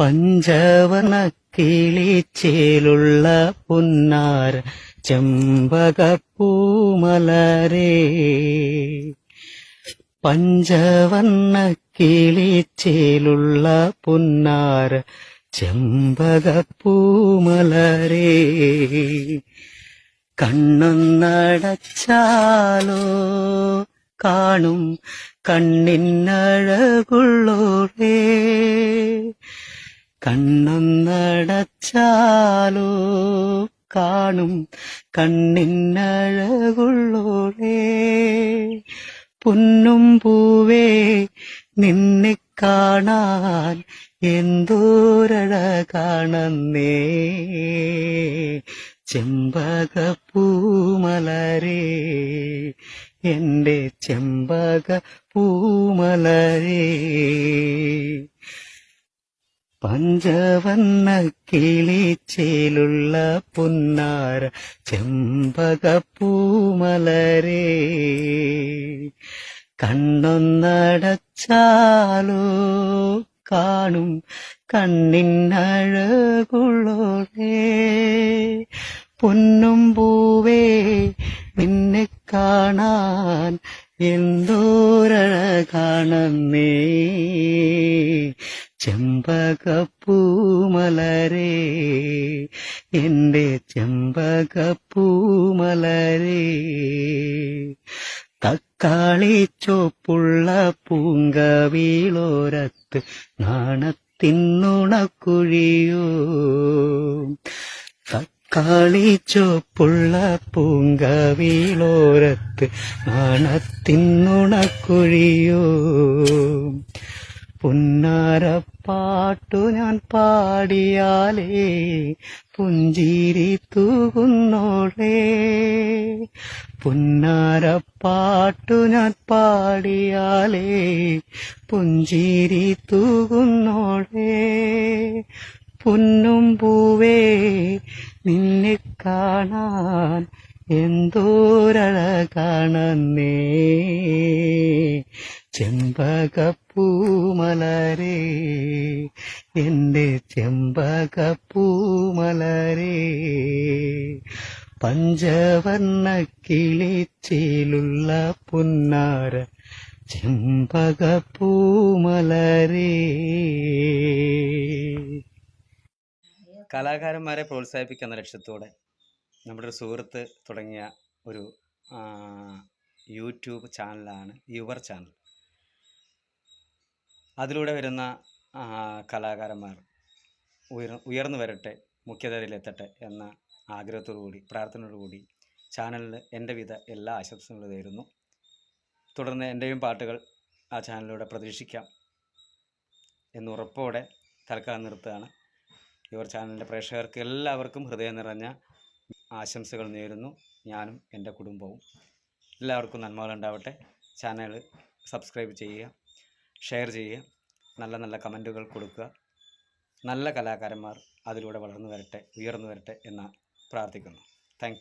പഞ്ചവർണ കിളിച്ചേലുള്ള പുന്നാര ചെമ്പകപ്പൂമലരേ. പഞ്ചവർണ കിളിച്ചേലുള്ള പുന്നാര ചെമ്പകപ്പൂമലരേ. കണ്ണൊന്നടച്ചാലോ കാണും കണ്ണിനഴകുള്ളോളേ കണ്ണൊന്നടച്ചാലോ കാണും കണ്ണിനഴകുള്ളോളേ പൊന്നും പൂവേ നിന്നെ കാണാൻ എന്തോരഴകാണെന്നേ. ചെമ്പകപ്പൂമലരേ എന്റെ ചെമ്പക പൂമലരേ പഞ്ചവർണ കിളിച്ചേലുള്ള പുന്നാര ചെമ്പകപ്പൂമലരേ. കണ്ണൊന്നടച്ചാലോ കാണും കണ്ണിനഴകുള്ളോളേ. പൊന്നും പൂവേ നിന്നെ കാണാൻ എന്തോരഴകാണെന്നേ. ചെമ്പകപ്പൂമലരേ എന്റെ ചെമ്പകപ്പൂമലരേ. തക്കാളി ചോപ്പുള്ള പൂങ്കവീളോരത്ത് നാണത്തിന്നുണക്കുഴിയോ തക്കാളി ചോപ്പുള്ള പൂങ്കവീളോരത്ത് നാണത്തിന്നുണക്കുഴിയോ പുന്നാരപ്പാട്ടു ഞാൻ പാടിയാലേ പുഞ്ചിരി തൂകുന്നോളേ പുന്നാരപ്പാട്ടു ഞാൻ പാടിയാലേ പുഞ്ചിരി തൂകുന്നോളേ പൊന്നും പൂവേ നിന്നെ കാണാൻ എന്തോരഴകാണെന്നേ എന്റെ ചെമ്പക പൂമലരെ പഞ്ചവർണ കിളിച്ചിലുള്ള പുന്നാര ചെമ്പക പൂമലരെ കലാകാരന്മാരെ പ്രോത്സാഹിപ്പിക്കുന്ന ലക്ഷ്യത്തോടെ നമ്മുടെ ഒരു സുഹൃത്ത് തുടങ്ങിയ ഒരു യൂട്യൂബ് ചാനലാണ് യുവർ ചാനൽ. അതിലൂടെ വരുന്ന കലാകാരന്മാർ ഉയർ ഉയർന്നു വരട്ടെ മുഖ്യധാരയിലെത്തട്ടെ എന്ന ആഗ്രഹത്തോടു കൂടി പ്രാർത്ഥനയോടു കൂടി ചാനലിൽ എന്റെ വിധ എല്ലാ ആശംസകളും നേരുന്നു. തുടർന്ന് എന്റെയും പാട്ടുകൾ ആ ചാനലിലൂടെ പ്രതീക്ഷിക്കാം എന്നുറപ്പോടെ തൽക്കാലം നിർത്തുകയാണ്. യുവർ ചാനലിന്റെ പ്രേക്ഷകർക്ക് എല്ലാവർക്കും ഹൃദയം നിറഞ്ഞ ആശംസകൾ നേരുന്നു. ഞാനും എന്റെ കുടുംബവും എല്ലാവർക്കും നന്മകളുണ്ടാവട്ടെ ചാനൽ സബ്സ്ക്രൈബ് ചെയ്യുക. ഷെയർ ചെയ്യുക. നല്ല നല്ല കമന്റുകൾ കൊടുക്കുക. നല്ല കലാകാരന്മാർ അതിലൂടെ വളർന്നു വരട്ടെ ഉയർന്നു വരട്ടെ എന്ന് പ്രാർത്ഥിക്കുന്നു. താങ്ക്